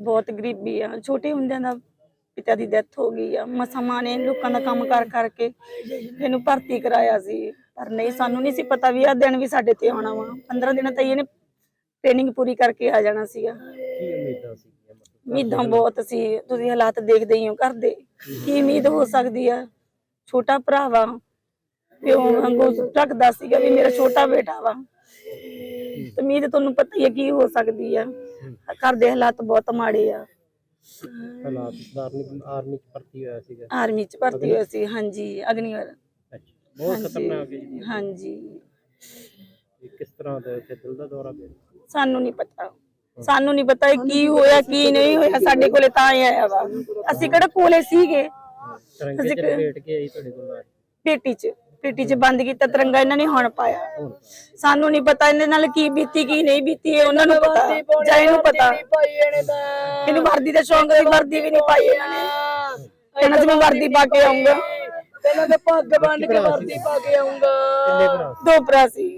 ਬਹੁਤ ਗਰੀਬੀ ਆ। ਛੋਟੇ ਹੁੰਦਿਆਂ ਦਾ ਪਿਤਾ ਦੀ ਡੈਥ ਹੋ ਗਈ ਆ। ਮਸਾਂ ਮਾਂ ਨੇ ਲੋਕਾਂ ਦਾ ਕੰਮ ਕਰ ਕਰਕੇ ਇਹਨੂੰ ਭਰਤੀ ਕਰਾਇਆ ਸੀ। ਪਰ ਨਹੀਂ ਸਾਨੂੰ ਨਹੀਂ ਸੀ ਪਤਾ ਵੀ ਆ ਦਿਨ ਵੀ ਸਾਡੇ ਤੇ ਆਉਣਾ ਵਾ। 15 ਦਿਨਾਂ ਤੱਕ ਇਹਨੇ ਟ੍ਰੇਨਿੰਗ ਪੂਰੀ ਕਰਕੇ ਆ ਜਾਣਾ ਸੀਗਾ। ਕੀ ਉਮੀਦਾਂ ਸੀ ਉਮੀਦਾਂ ਬਹੁਤ ਸੀ। ਤੁਸੀਂ ਹਾਲਾਤ ਦੇਖਦੇ ਹੀ ਹੋ ਘਰ ਦੇ। ਕੀ ਉਮੀਦ ਹੋ ਸਕਦੀ ਆ? ਛੋਟਾ ਭਰਾ ਵਾ। ਪਿਓ ਵਾਂਗੂ ਰੱਖਦਾ ਸੀਗਾ ਵੀ ਮੇਰਾ ਛੋਟਾ ਬੇਟਾ ਵਾ। ਤੇ ਉਮੀਦ ਤੁਹਾਨੂੰ ਪਤਾ ਹੀ ਹੈ ਕੀ ਹੋ ਸਕਦੀ ਆ। ਘਰ ਦੇ ਹਾਲਾਤ ਬਹੁਤ ਮਾੜੇ ਆ। ਹਾਲਾਤ ਆਰਮੀ ਆਰਮੀ ਚ ਭਰਤੀ ਹੋਇਆ ਸੀਗਾ। ਆਰਮੀ ਚ ਭਰਤੀ ਹੋਇਆ ਸੀ ਹਾਂਜੀ ਅਗਨੀਵਰ। ਅੱਛਾ ਬਹੁਤ ਖਤਰਨਾਕ ਹੈ ਹਾਂਜੀ। ਇਹ ਕਿਸ ਤਰ੍ਹਾਂ ਦਾ ਇੱਥੇ ਦਿਲ ਦਾ ਦੌਰਾ ਪਿਆ? ਸਾਨੂੰ ਨਹੀਂ ਪਤਾ। ਸਾਨੂੰ ਨਹੀਂ ਪਤਾ ਕੀ ਹੋਇਆ ਕੀ ਨਹੀਂ ਹੋਇਆ ਸਾਡੇ ਕੋਲੇ ਤਾਂ ਹੀ ਆਇਆ ਵਾ। ਅਸੀਂ ਕਿਹੜਾ ਕੋਲੇ ਸੀਗੇ? ਤਿਰੰਗੇ ਚ ਅਸੀਂ- ਲਪੇਟ ਕੇ ਆਈ ਤੁਹਾਡੇ ਕੋਲ ਪੇਟੀ ਚ। ਪੇਟੀ ਚ ਬੰਦ ਕੀਤਾ ਤਿਰੰਗਾ ਇਹਨਾਂ ਨੇ ਹੁਣ ਪਾਇਆ। ਸਾਨੂੰ ਨਹੀਂ ਪਤਾ ਇਹਦੇ ਨਾਲ ਕੀ ਬੀਤੀ ਕੀ ਨਹੀਂ ਬੀਤੀ ਇਹ ਉਹਨਾਂ ਨੂੰ ਪਤਾ। ਜਾਂ ਇਹਨੂੰ ਪਤਾ। ਇਹਨੂੰ ਵਰਦੀ ਦਾ ਸ਼ੌਂਕ ਸੀ ਵਰਦੀ ਵੀ ਨਹੀਂ ਪਾਈ ਇਹਨਾਂ ਨੇ। ਕਹਿੰਦਾ ਸੀ ਮੈਂ ਵਰਦੀ ਪਾ ਕੇ ਆਉਂਗਾ ਪਹਿਲਾਂ ਤੇ ਪੱਗ ਬੰਨ ਕੇ ਵਰਦੀ ਪਾ ਕੇ ਆਉਂਗਾ ਦੋ ਭਰਾ ਸੀ।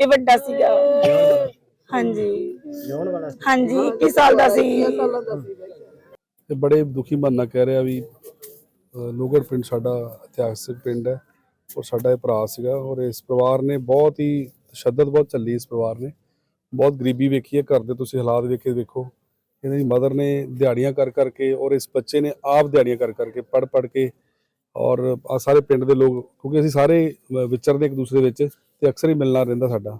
ਇਹ ਵੱਡਾ ਸੀਗਾ। ਹਾਂਜੀ। ਜਿਉਣ ਵਾਲਾ ਸੀ? ਹਾਂਜੀ 21 ਸਾਲ ਦਾ ਸੀ। ਤੇ ਬੜੇ ਦੁਖੀ ਮਨ ਨਾਲ ਕਹਿ ਰਿਹਾ ਵੀ ਅ, ਲੋਗੜ ਪਿੰਡ ਸਾਡਾ ਇਤਿਹਾਸਕ ਪਿੰਡ ਹੈ। ਔਰ ਸਾਡਾ ਇਹ ਭਰਾ ਸੀਗਾ ਔਰ ਇਸ ਪਰਿਵਾਰ ਨੇ ਬਹੁਤ ਹੀ ਤਸ਼ੱਦਦ ਬਹੁਤ ਚੱਲੀ ਇਸ ਪਰਿਵਾਰ ਨੇ। ਬਹੁਤ ਗਰੀਬੀ ਵੇਖੀ ਹੈ ਘਰ ਦੇ ਤੁਸੀਂ ਹਾਲਾਤ ਵੇਖ ਦੇਖੋ ਇਹਨਾਂ ਦੀ ਮਦਰ ਨੇ ਦਿਹਾੜੀਆਂ ਕਰ ਕਰਕੇ ਔਰ ਇਸ ਬੱਚੇ ਨੇ ਆਪ ਦਿਹਾੜੀਆਂ ਕਰ ਕਰਕੇ ਪੜ ਪੜ ਕੇ ਔਰ ਆ ਸਾਰੇ ਪਿੰਡ ਦੇ ਲੋਕ ਕਿਉਂਕਿ ਅਸੀਂ ਸਾਰੇ ਵਿਚਰਦੇ ਇੱਕ ਦੂਸਰੇ ਵਿੱਚ ਤੇ ਅਕਸਰ ਹੀ ਮਿਲਣਾ ਰਹਿੰਦਾ ਸਾਡਾ।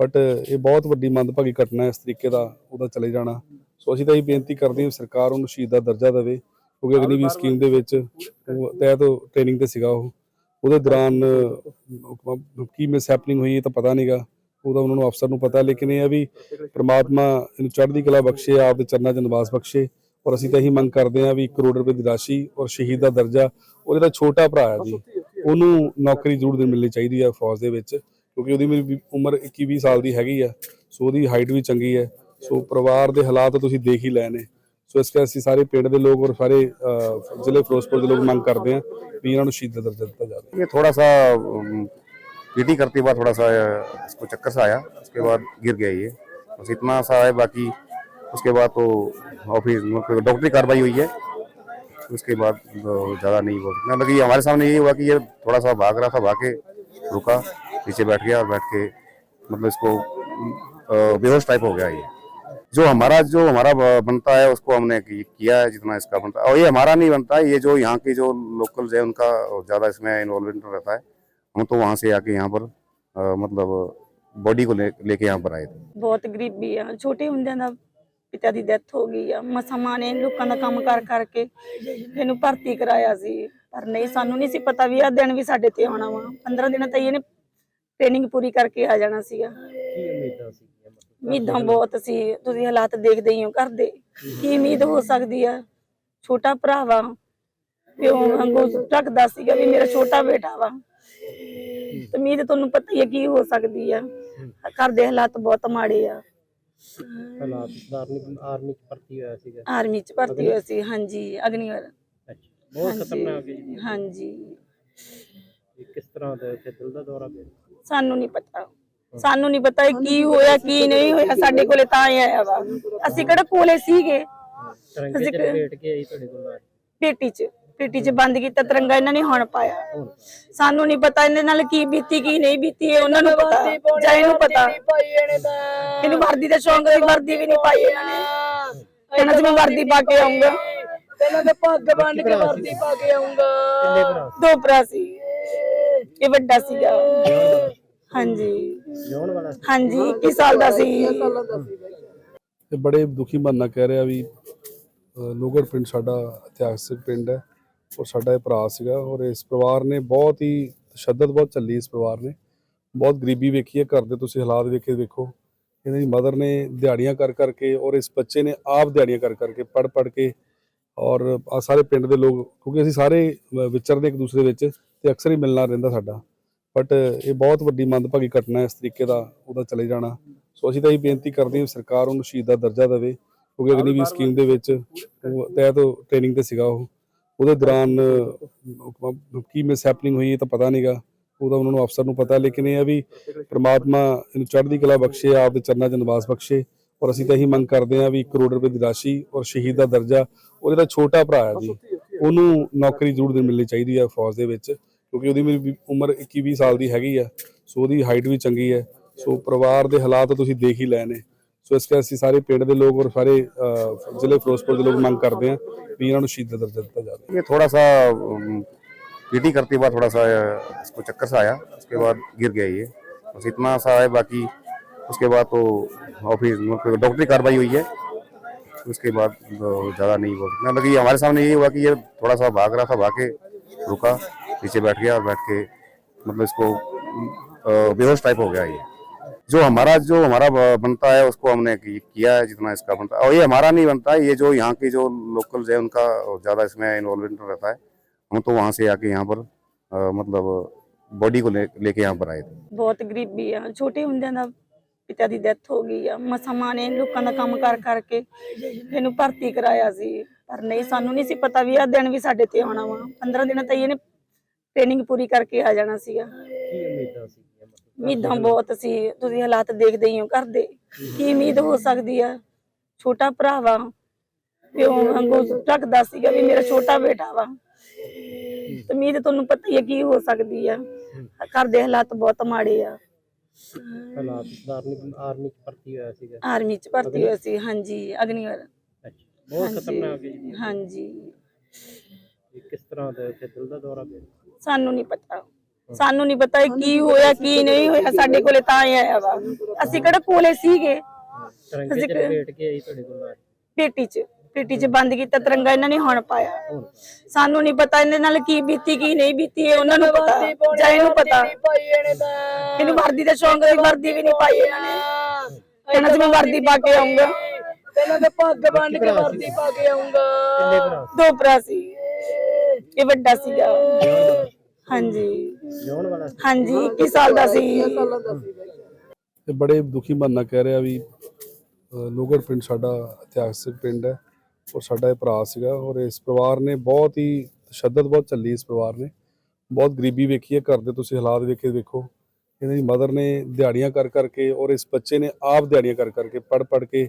ਬਟ ਇਹ ਬਹੁਤ ਵੱਡੀ ਮੰਦਭਾਗੀ ਘਟਨਾ ਹੈ ਇਸ ਤਰੀਕੇ ਦਾ ਉਹਦਾ ਚਲੇ ਜਾਣਾ। ਸੋ ਅਸੀਂ ਤਾਂ ਇਹ ਬੇਨਤੀ ਕਰਦੇ ਹਾਂ ਵੀ ਸਰਕਾਰ ਉਹਨੂੰ ਸ਼ਹੀਦ ਦਾ ਦਰਜਾ ਦੇਵੇ ਕਿਉਂਕਿ ਅਗਨੀਵੀਰ ਸਕੀਮ ਦੇ ਵਿੱਚ ਉਹ ਤਹਿਤ ਟ੍ਰੇਨਿੰਗ ਤੇ ਸੀਗਾ ਉਹ। ਉਹਦੇ ਦੌਰਾਨ ਕੀ ਮਿਸ ਹੈਪਨਿੰਗ ਹੋਈ ਇਹ ਤਾਂ ਪਤਾ ਨਹੀਂਗਾ ਉਹਦਾ ਉਹਨਾਂ ਨੂੰ ਅਫਸਰ ਨੂੰ ਪਤਾ ਲੇਕਿਨ ਇਹ ਹੈ ਵੀ ਪ੍ਰਮਾਤਮਾ ਇਹਨੂੰ ਚੜ੍ਹਦੀ ਕਲਾ ਬਖਸ਼ੇ ਆਪ ਦੇ ਚਰਨਾਂ 'ਚ ਨਿਵਾਸ ਬਖਸ਼ੇ। ਔਰ ਅਸੀਂ ਤਾਂ ਇਹੀ ਮੰਗ ਕਰਦੇ ਹਾਂ ਵੀ 1 ਕਰੋੜ ਰੁਪਏ ਦੀ ਰਾਸ਼ੀ ਔਰ ਸ਼ਹੀਦ ਦਾ ਦਰਜਾ ਉਹਦੇ ਦਾ ਛੋਟਾ ਭਰਾ ਹੈ ਜੀ ਉਹਨੂੰ ਨੌਕਰੀ ਜ਼ਰੂਰ ਦੇ ਮਿਲਣੀ ਚਾਹੀਦੀ ਹੈ ਫੌਜ ਦੇ ਵਿੱਚ ਕਿਉਂਕਿ ਉਹਦੀ ਮੇਰੀ ਉਮਰ 21 20 ਸਾਲ ਦੀ ਹੈਗੀ ਆ ਸੋ ਉਹਦੀ ਹਾਈਟ ਵੀ ਚੰਗੀ ਹੈ। ਸੋ ਪਰਿਵਾਰ ਦੇ ਹਾਲਾਤ ਤੁਸੀਂ ਦੇਖ ਹੀ ਲਏ ਨੇ। ਸੋ ਇਸ ਕਰਕੇ ਅਸੀਂ ਸਾਰੇ ਪਿੰਡ ਦੇ ਲੋਕ ਔਰ ਸਾਰੇ ਅਹ, ਜ਼ਿਲ੍ਹੇ ਫਿਰੋਜ਼ਪੁਰ ਦੇ ਲੋਕ ਮੰਗ ਕਰਦੇ ਹਾਂ ਵੀ ਇਹਨਾਂ ਨੂੰ ਸ਼ਹੀਦ ਦਾ ਦਰਜਾ ਦਿੱਤਾ ਜਾਵੇ ये थोड़ा सा पीटी करते हुआ थोड़ा सा अ, इसको चक्कर सा आया उसके बाद गिर गया ये बस इतना सा है बाकी उसके बाद तो ऑफिस डॉक्टरी कार्रवाई हुई है उसके बाद तो ज़्यादा नहीं बोल सकते मतलब ये हमारे सामने यही हुआ कि ये थोड़ा सा भाग रहा था भाग के रुका पीछे बैठ गया और बैठ के मतलब इसको अ, बेहोश टाइप हो गया ये जो हमारा जो हमारा ब- बनता है उसको हमने कि- किया है जितना इसका बनता है और ये हमारा नहीं बनता है ये जो यहाँ के जो लोकल है उनका ज़्यादा इसमें इन्वॉल्वमेंट रहता है हम तो वहाँ से आके यहाँ पर अ, मतलब बॉडी को ले लेके यहाँ पर आए थे ਬਹੁਤ ਗਰੀਬੀ ਆ ਛੋਟੇ ਹੁੰਦਿਆਂ ਦਾ ਪਿਤਾ ਦੀ ਡੈਥ ਹੋ ਗਈ ਆ ਮਸਾਂ ਮਾਂ ਨੇ ਲੋਕਾਂ ਦਾ ਕੰਮ ਕਰ ਕਰਕੇ ਇਹਨੂੰ ਭਰਤੀ ਕਰਾਇਆ ਸੀ ਪਰ ਨਹੀਂ ਸਾਨੂੰ ਨਹੀਂ ਸੀ ਪਤਾ ਵੀ ਆ ਦਿਨ ਵੀ ਸਾਡੇ ਤੇ ਆਉਣਾ ਵਾ 15 ਦਿਨਾਂ ਤੱਕ ਇਹਨੇ ਟ੍ਰੇਨਿੰਗ ਪੂਰੀ ਕਰਕੇ ਆ ਜਾਣਾ ਸੀਗਾ ਕੀ ਉਮੀਦਾਂ ਸੀ ਉਮੀਦਾਂ ਬਹੁਤ ਸੀ ਤੁਸੀਂ ਹਾਲਾਤ ਦੇਖਦੇ ਹੀ ਹੋ ਘਰ ਦੇ। ਕੀ ਉਮੀਦ ਹੋ ਸਕਦੀ ਆ? ਛੋਟਾ ਭਰਾ ਵਾ ਪਿਓ ਵਾਂਗੂ ਰੱਖਦਾ ਸੀਗਾ ਵੀ ਮੇਰਾ ਛੋਟਾ ਬੇਟਾ ਵਾ। ਉਮੀਦ ਤੁਹਾਨੂੰ ਪਤਾ ਹੀ ਹੈ ਕੀ ਹੋ ਸਕਦੀ ਆ। ਘਰ ਦੇ ਹਾਲਾਤ ਬਹੁਤ ਮਾੜੇ ਆ। ਹਾਲਾਤ ਆਰਮੀ ਆਰਮੀ ਚ ਭਰਤੀ ਹੋਇਆ ਸੀਗਾ। ਆਰਮੀ ਚ ਭਰਤੀ ਹੋਇਆ ਸੀ ਹਾਂਜੀ ਅਗਨੀਵਰ। ਅੱਛਾ ਬਹੁਤ। ਖਤਰਨਾਕ ਹੈ ਜੀ। ਹਾਂਜੀ। ਕਿਸ ਤਰ੍ਹਾਂ ਦਾ ਇੱਥੇ ਦਿਲ ਦਾ ਦੌਰਾ ਪਿਆ? ਸਾਨੂੰ ਨਹੀਂ ਪਤਾ। ਸਾਨੂੰ ਨਹੀਂ ਪਤਾ ਕੀ ਹੋਇਆ ਕੀ ਨਹੀਂ ਹੋਇਆ ਸਾਡੇ ਕੋਲੇ ਤਾਂ ਹੀ ਆਇਆ ਵਾ। ਅਸੀਂ ਕਿਹੜਾ ਕੋਲੇ ਸੀਗੇ? ਤਿਰੰਗੇ ਚ ਅਸੀਂ ਕਿ- ਲਪੇਟ ਕੇ ਆਈ ਤੁਹਾਡੇ ਕੋਲ ਪੇਟੀ ਚ ਪੇਟੀ ਚ ਬੰਦ ਕੀਤਾ ਤਿਰੰਗਾ ਇਹਨਾਂ ਨੇ ਹੁਣ ਪਾਇਆ। ਸਾਨੂੰ ਨਹੀਂ ਪਤਾ ਇਹਦੇ ਨਾਲ ਕੀ ਬੀਤੀ ਕੀ ਨਹੀਂ ਬੀਤੀ ਇਹ ਉਹਨਾਂ ਨੂੰ ਪਤਾ। ਜਾਂ ਇਹਨੂੰ ਪਤਾ। ਇਹਨੇ ਤਾਂ। ਇਹਨੂੰ ਵਰਦੀ ਦਾ ਸ਼ੌਂਕ ਸੀ ਵਰਦੀ ਵੀ ਨਹੀਂ ਪਾਈ ਇਹਨਾਂ ਨੇ। ਕਹਿੰਦਾ ਸੀ ਮੈਂ ਵਰਦੀ ਪਾ ਕੇ ਆਉਂਗਾ ਪਹਿਲਾਂ ਤੇ ਪੱਗ ਬੰਨ ਕੇ ਵਰਦੀ ਪਾ ਕੇ ਆਉਂਗਾ? ਦੋ ਭਰਾ ਸੀ। ਇਹ ਵੱਡਾ ਸੀਗਾ। ਹਾਂਜੀ। ਜਿਉਣ ਵਾਲਾ ਸੀ? ਹਾਂਜੀ 21 ਸਾਲ ਦਾ ਸੀ। ਤੇ ਬੜੇ ਦੁਖੀ ਮਨ ਨਾਲ ਕਹਿ ਰਿਹਾ ਵੀ ਲੋਗੜ ਪਿੰਡ ਸਾਡਾ ਇਤਿਹਾਸਕ ਪਿੰਡ ਹੈ ਔਰ ਸਾਡਾ ਇਹ ਭਰਾ ਸੀਗਾ ਔਰ ਇਸ ਪਰਿਵਾਰ ਨੇ ਬਹੁਤ ਹੀ ਤਸ਼ੱਦਦ ਬਹੁਤ ਚੱਲੀ ਇਸ ਪਰਿਵਾਰ ਨੇ। ਬਹੁਤ ਗਰੀਬੀ ਵੇਖੀ ਹੈ ਘਰ ਦੇ ਤੁਸੀਂ ਹਾਲਾਤ ਵੇਖ ਦੇਖੋ ਇਹਨਾਂ ਦੀ ਮਦਰ ਨੇ ਦਿਹਾੜੀਆਂ ਕਰ ਕਰਕੇ ਔਰ ਇਸ ਬੱਚੇ ਨੇ ਆਪ ਦਿਹਾੜੀਆਂ ਕਰ ਕਰਕੇ ਪੜ ਪੜ ਕੇ ਔਰ ਆ ਸਾਰੇ ਪਿੰਡ ਦੇ ਲੋਕ ਕਿਉਂਕਿ ਅਸੀਂ ਸਾਰੇ ਵਿਚਰਦੇ ਇੱਕ ਦੂਸਰੇ ਵਿੱਚ ਤੇ ਅਕਸਰ ਹੀ ਮਿਲਣਾ ਰਹਿੰਦਾ ਸਾਡਾ। ਬਟ ਇਹ ਬਹੁਤ ਵੱਡੀ ਮੰਦਭਾਗੀ ਘਟਨਾ ਹੈ ਇਸ ਤਰੀਕੇ ਦਾ, ਉਹਦਾ ਚਲੇ ਜਾਣਾ। ਸੋ ਅਸੀਂ ਤਾਂ ਇਹ ਬੇਨਤੀ ਕਰਦੇ ਹਾਂ ਸਰਕਾਰ ਉਹਨੂੰ ਸ਼ਹੀਦ ਦਾ ਦਰਜਾ ਦੇਵੇ, ਕਿਉਂਕਿ ਅਗਨੀਵੀਰ ਸਕੀਮ ਦੇ ਵਿੱਚ ਉਹ ਤਹਿਤ ਟ੍ਰੇਨਿੰਗ ਤੇ ਸੀਗਾ ਉਹ। ਉਹਦੇ ਦੌਰਾਨ ਕੀ ਮਿਸ ਹੈਪਨਿੰਗ ਹੋਈ ਇਹ ਤਾਂ ਪਤਾ ਨਹੀਂਗਾ ਉਹਦਾ ਉਹਨਾਂ ਨੂੰ ਅਫਸਰ ਨੂੰ ਪਤਾ, ਲੇਕਿਨ ਇਹ ਹੈ ਵੀ ਪ੍ਰਮਾਤਮਾ ਇਹਨੂੰ ਚੜ੍ਹਦੀ ਕਲਾ ਬਖਸ਼ੇ ਆਪ ਦੇ ਚਰਨਾਂ 'ਚ ਨਿਵਾਸ ਬਖਸ਼ੇ। ਔਰ ਅਸੀਂ ਤਾਂ ਇਹੀ ਮੰਗ ਕਰਦੇ ਹਾਂ ਵੀ 1 ਕਰੋੜ ਰੁਪਏ ਦੀ ਰਾਸ਼ੀ ਔਰ ਸ਼ਹੀਦ ਦਾ ਦਰਜਾ ਉਹ ਜਿਹੜਾ ਛੋਟਾ ਭਰਾ ਹੈ ਜੀ। ਉਹਨੂੰ ਨੌਕਰੀ ਜ਼ਰੂਰ ਦੇ ਮਿਲਣੀ ਚਾਹੀਦੀ ਹੈ ਫੌਜ ਦੇ ਵਿੱਚ। ਕਿਉਂਕਿ ਉਹਦੀ ਮੇਰੀ ਵੀ ਉਮਰ 21 20 ਸਾਲ ਦੀ ਹੈਗੀ ਆ ਸੋ ਉਹਦੀ ਹਾਈਟ ਵੀ ਚੰਗੀ ਹੈ ਸੋ ਪਰਿਵਾਰ ਦੇ ਹਾਲਾਤ ਤੁਸੀਂ ਦੇਖ ਹੀ ਲਏ ਨੇ ਸੋ ਇਸ ਕਰਕੇ ਅਸੀਂ ਸਾਰੇ ਪਿੰਡ ਦੇ ਲੋਕ ਔਰ ਸਾਰੇ ਅਹ, ਜ਼ਿਲ੍ਹੇ ਫਿਰੋਜ਼ਪੁਰ ਦੇ ਲੋਕ ਮੰਗ ਕਰਦੇ ਹਾਂ ਵੀ ਇਹਨਾਂ ਨੂੰ ਸ਼ਹੀਦ ਦਾ ਦਰਜਾ ਦਿੱਤਾ ਜਾਵੇ ये थोड़ा सा पीटी करते बाद थोड़ा सा अ, इसको चक्कर सा आया उसके बाद गिर गया ये बस इतना सा है बाकी उसके बाद तो ऑफिस मतलब डॉक्टरी कार्रवाई हुई है उसके बाद तो ज़्यादा नहीं बोल सकते मतलब ये हमारे सामने यही हुआ कि ये थोड़ा सा भाग रहा था भाग के रुका पीछे बैठ गया और बैठ के मतलब इसको अ, बेहोश टाइप हो गया ये जो हमारा जो हमारा ब- बनता है उसको हमने कि- किया है जितना इसका बनता है और ये हमारा नहीं बनता है ये जो यहाँ के जो लोकल्स है उनका ज़्यादा इसमें इन्वॉल्वमेंट रहता है हम तो वहाँ से आके यहाँ पर अ, मतलब बॉडी को ले लेके यहाँ पर आए थे ਬਹੁਤ ਗਰੀਬੀ ਆ ਛੋਟੇ ਹੁੰਦਿਆਂ ਦਾ ਪਿਤਾ ਦੀ ਡੈਥ ਹੋ ਗਈ ਆ ਮਸਾਂ ਮਾਂ ਨੇ ਲੋਕਾਂ ਦਾ ਕੰਮ ਕਰ ਕਰਕੇ ਇਹਨੂੰ ਭਰਤੀ ਕਰਾਇਆ ਸੀ ਪਰ ਨਹੀਂ ਸਾਨੂੰ ਨਹੀਂ ਸੀ ਪਤਾ ਵੀ ਆ ਦਿਨ ਵੀ ਸਾਡੇ ਤੇ ਆਉਣਾ ਵਾ 15 ਦਿਨਾਂ ਤੱਕ ਇਹਨੇ ਟ੍ਰੇਨਿੰਗ ਪੂਰੀ ਕਰਕੇ ਆ ਜਾਣਾ ਸੀਗਾ। ਕੀ ਉਮੀਦਾਂ ਸੀ ਉਮੀਦਾਂ ਬਹੁਤ ਸੀ। ਤੁਸੀਂ ਹਾਲਾਤ ਦੇਖਦੇ ਹੀ ਹੋ ਘਰ ਦੇ। ਕੀ ਉਮੀਦ ਹੋ ਸਕਦੀ ਆ? ਛੋਟਾ ਭਰਾ ਵਾ ਪਿਓ ਵਾਂਗੂ ਰੱਖਦਾ ਸੀਗਾ ਵੀ ਮੇਰਾ ਛੋਟਾ ਬੇਟਾ ਵਾ। ਤੇ ਉਮੀਦ ਤੁਹਾਨੂੰ ਪਤਾ ਹੀ ਹੈ ਕੀ ਹੋ ਸਕਦੀ ਆ। ਘਰ ਦੇ ਹਾਲਾਤ ਬਹੁਤ ਮਾੜੇ ਆ। ਹਾਲਾਤ ਆਰਮੀ ਆਰਮੀ ਚ ਭਰਤੀ ਹੋਇਆ ਸੀਗਾ। ਆਰਮੀ ਚ ਭਰਤੀ ਹੋਇਆ ਸੀ। ਹਾਂਜੀ ਅਗਨੀਵਰ। ਅੱਛਾ ਬਹੁਤ ਖਤਰਨਾਕ ਹੈ ਹਾਂਜੀ। ਕਿਸ ਤਰ੍ਹਾਂ ਦਾ ਦਿਲ ਦਾ ਦੌਰਾ ਪਿਆ? ਸਾਨੂੰ ਨਹੀਂ ਪਤਾ। ਸਾਨੂੰ ਨਹੀਂ ਪਤਾ ਕੀ ਹੋਇਆ ਕੀ ਨਹੀਂ ਹੋਇਆ ਸਾਡੇ ਕੋਲੇ ਤਾਂ ਹੀ ਆਇਆ ਵਾ। ਅਸੀਂ ਕਿਹੜਾ ਕੋਲੇ ਸੀਗੇ? ਤਿਰੰਗੇ ਅਸੀਂ ਚ ਕਿ- ਲਪੇਟ ਕੇ ਆਈ ਤੁਹਾਡੇ ਕੋਲ ਪੇਟੀ ਚ ਪੇਟੀ ਚ ਬੰਦ ਕੀਤਾ ਤਿਰੰਗਾ ਇਹਨਾਂ ਨੇ ਹੁਣ ਪਾਇਆ। ਸਾਨੂੰ ਨਹੀਂ ਪਤਾ ਇਹਦੇ ਨਾਲ ਕੀ ਬੀਤੀ ਕੀ ਨਹੀਂ ਬੀਤੀ ਇਹ ਉਹਨਾਂ ਨੂੰ ਪਤਾ। ਜਾਂ ਇਹਨੂੰ ਪਤਾ। ਇਹਨੇ ਤਾਂ। ਇਹਨੂੰ ਵਰਦੀ ਦਾ ਸ਼ੌਂਕ ਸੀ ਵਰਦੀ ਵੀ ਨਹੀਂ ਪਾਈ ਇਹਨਾਂ ਨੇ। ਕਹਿੰਦਾ ਮੈਂ ਵਰਦੀ ਪਾ ਕੇ ਆਉਂਗਾ ਪਹਿਲਾਂ ਤਾਂ ਪੱਗ ਬੰਨ ਕੇ ਵਰਦੀ ਪਾ ਕੇ ਆਉਂਗਾ ਦੋ ਭਰਾ ਸੀ। ਇਹ ਵੱਡਾ ਸੀਗਾ। ਹਾਂਜੀ। ਜਿਉਣ ਵਾਲਾ ਹਾਂਜੀ 21 ਸਾਲ ਦਾ ਸੀ। ਤੇ ਬੜੇ ਦੁਖੀ ਮਨ ਨਾਲ ਕਹਿ ਰਿਹਾ ਵੀ ਲੋਗੜ ਪਿੰਡ ਸਾਡਾ ਇਤਿਹਾਸਕ ਪਿੰਡ ਹੈ ਔਰ ਸਾਡਾ ਇਹ ਭਰਾ ਸੀਗਾ ਔਰ ਇਸ ਪਰਿਵਾਰ ਨੇ ਬਹੁਤ ਹੀ ਤਸ਼ੱਦਦ ਬਹੁਤ ਚੱਲੀ ਇਸ ਪਰਿਵਾਰ ਨੇ। ਬਹੁਤ ਗਰੀਬੀ ਵੇਖੀ ਹੈ, ਘਰ ਦੇ ਤੁਸੀਂ ਹਾਲਾਤ ਵੇਖੇ ਵੇਖੋ। ਇਹਨਾਂ ਦੀ ਮਦਰ ਨੇ ਦਿਹਾੜੀਆਂ ਕਰ ਕਰਕੇ ਔਰ ਇਸ ਬੱਚੇ ਨੇ ਆਪ ਦਿਹਾੜੀਆਂ ਕਰ ਕਰਕੇ ਪੜ ਪੜ ਕੇ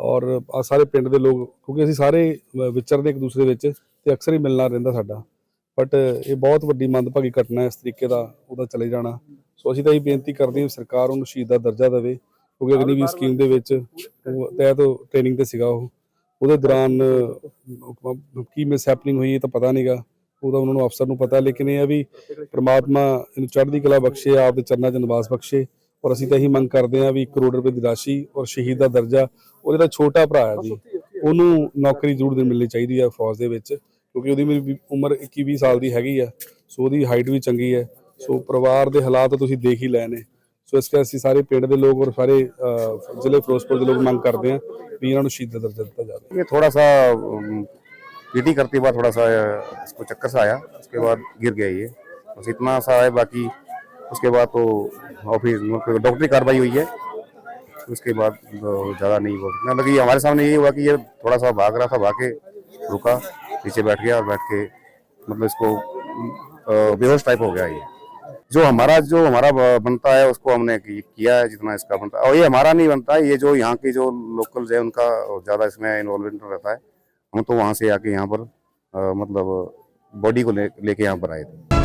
ਔਰ ਸਾਰੇ ਪਿੰਡ ਦੇ ਲੋਕ, ਕਿਉਂਕਿ ਅਸੀਂ ਸਾਰੇ ਵਿਚਰਦੇ ਇੱਕ ਦੂਸਰੇ ਵਿੱਚ। ਤੇ ਅਕਸਰ ਹੀ ਮਿਲਣਾ ਰਹਿੰਦਾ ਸਾਡਾ। ਬਟ ਇਹ ਬਹੁਤ ਵੱਡੀ ਮੰਦਭਾਗੀ ਘਟਨਾ ਹੈ, ਇਸ ਤਰੀਕੇ ਦਾ ਉਹਦਾ ਚਲੇ ਜਾਣਾ। ਸੋ ਅਸੀਂ ਤਾਂ ਇਹ ਬੇਨਤੀ ਕਰਦੇ ਹਾਂ ਸਰਕਾਰ ਉਹਨੂੰ ਸ਼ਹੀਦ ਦਾ ਦਰਜਾ ਦੇਵੇ, ਕਿਉਂਕਿ ਅਗਨੀਵੀਰ ਸਕੀਮ ਦੇ ਵਿੱਚ ਤਹਿਤ ਟ੍ਰੇਨਿੰਗ ਤੇ ਸੀਗਾ ਉਹ। ਉਹਦੇ ਦੌਰਾਨ ਕੀ ਮਿਸ ਹੈਪਨਿੰਗ ਹੋਈ ਇਹ ਤਾਂ ਪਤਾ ਨਹੀਂਗਾ। ਉਹਦਾ ਉਹਨਾਂ ਨੂੰ ਅਫਸਰ ਨੂੰ ਪਤਾ, ਲੇਕਿਨ ਇਹ ਹੈ ਵੀ ਪ੍ਰਮਾਤਮਾ ਇਹਨੂੰ ਚੜ੍ਹਦੀ ਕਲਾ ਬਖਸ਼ੇ ਆਪ ਦੇ ਚਰਨਾਂ 'ਚ ਨਿਵਾਸ ਬਖਸ਼ੇ। ਔਰ ਅਸੀਂ ਤਾਂ ਇਹੀ ਮੰਗ ਕਰਦੇ ਹਾਂ ਵੀ 1 ਕਰੋੜ ਰੁਪਏ ਦੀ ਰਾਸ਼ੀ ਔਰ ਸ਼ਹੀਦ ਦਾ ਦਰਜਾ ਉਹ ਜਿਹੜਾ ਛੋਟਾ ਭਰਾ ਹੈ ਜੀ। ਉਹਨੂੰ ਨੌਕਰੀ ਜ਼ਰੂਰ ਦੇ ਮਿਲਣੀ ਚਾਹੀਦੀ ਹੈ ਫੌਜ ਦੇ ਵਿੱਚ। ਕਿਉਂਕਿ ਉਹਦੀ ਮੇਰੀ ਵੀ ਉਮਰ 21 20 ਸਾਲ ਦੀ ਹੈਗੀ ਆ ਸੋ ਉਹਦੀ ਹਾਈਟ ਵੀ ਚੰਗੀ ਹੈ ਸੋ ਪਰਿਵਾਰ ਦੇ ਹਾਲਾਤ ਤੁਸੀਂ ਦੇਖ ਹੀ ਲਏ ਨੇ ਸੋ ਇਸ ਕਰਕੇ ਅਸੀਂ ਸਾਰੇ ਪਿੰਡ ਦੇ ਲੋਕ ਔਰ ਸਾਰੇ ਅਹ, ਜ਼ਿਲ੍ਹੇ ਫਿਰੋਜ਼ਪੁਰ ਦੇ ਲੋਕ ਮੰਗ ਕਰਦੇ ਹਾਂ ਵੀ ਇਹਨਾਂ ਨੂੰ ਸ਼ਹੀਦ ਦਾ ਦਰਜਾ ਦਿੱਤਾ ਜਾਵੇ ये थोड़ा सा पीटी करते बाद थोड़ा सा अ, इसको चक्कर सा आया उसके बाद गिर गया ये बस इतना सा है बाकी उसके बाद तो ऑफिस मतलब डॉक्टरी कार्रवाई हुई है उसके बाद तो ज़्यादा नहीं बोल सकते मतलब ये हमारे सामने यही हुआ कि ये थोड़ा सा भाग रहा था भाग के रुका पीछे बैठ गया और बैठ के मतलब इसको बेहोश टाइप हो गया ये। जो हमारा जो हमारा बनता है उसको हमने किया है जितना इसका बनता है। और ये हमारा नहीं बनता है ये जो यहाँ के जो लोकल है उनका ज़्यादा इसमें इन्वॉल्वमेंट रहता है। हम तो वहाँ से आके यहाँ पर आ, मतलब बॉडी को ले लेके यहाँ पर आए थे।